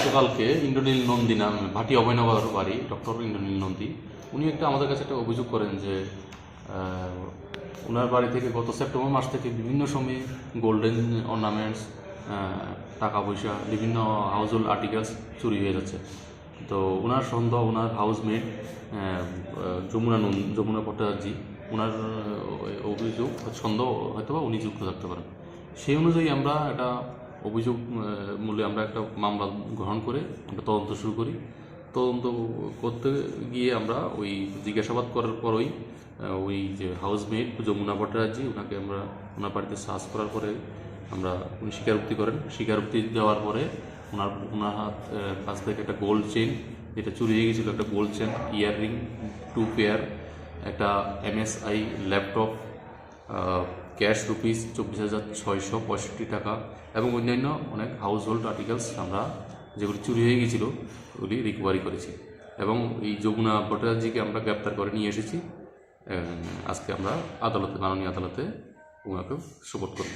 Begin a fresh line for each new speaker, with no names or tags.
গতকালকে ইন্দ্রনীল নন্দী নাম, ভাটি অভয়নগর বাড়ি, ডক্টর ইন্দ্রনীল নন্দী, উনি একটা আমাদের কাছে একটা অভিযোগ করেন যে ওনার বাড়ি থেকে গত সেপ্টেম্বর মাস থেকে বিভিন্ন সময়ে গোল্ডেন অর্নামেন্টস টাকা পয়সা, বিভিন্ন হাউস হোল্ড আর্টিকেলস চুরি হয়ে যাচ্ছে। তো ওনার সন্দেহ ওনার হাউসমেট যমুনা নন্দ যমুনা ভট্টাচার্যী ওনার অভিযোগ, সন্দেহ হয়তো বা উনি যুক্ত থাকতে পারেন। সেই অনুযায়ী আমরা একটা অভিযোগ মূলে আমরা একটা মামলা গ্রহণ করে আমরা তদন্ত শুরু করি। তদন্ত করতে গিয়ে আমরা ওই জিজ্ঞাসাবাদ করার পরই ওই যে হাউসমেট যমুনা ভট্টাচার্যী ওনাকে আমরা ওনার বাড়িতে সার্চ করার পরে আমরা উনি স্বীকারোক্তি করেন। স্বীকারোক্তি দেওয়ার পরে ওনার ওনার হাত কাছ থেকে একটা গোল্ড চেন যেটা চুরি হয়ে গেছিল, একটা gold chain earring two pair একটা এমএসআই ল্যাপটপ ক্যাশ রুপিস চব্বিশ হাজার ছয়শো পঁয়ষট্টি টাকা এবং অন্যান্য অনেক হাউস হোল্ড আর্টিকেলস আমরা যেগুলি চুরি হয়ে গিয়েছিল ওগুলি রিকভারি করেছি। এবং এই যমুনা ভট্টাচার্যকে আমরা গ্রেপ্তার করে নিয়ে এসেছি। আজকে আমরা আদালতে, মাননীয় আদালতে ওনাকে সুপোর্ট করি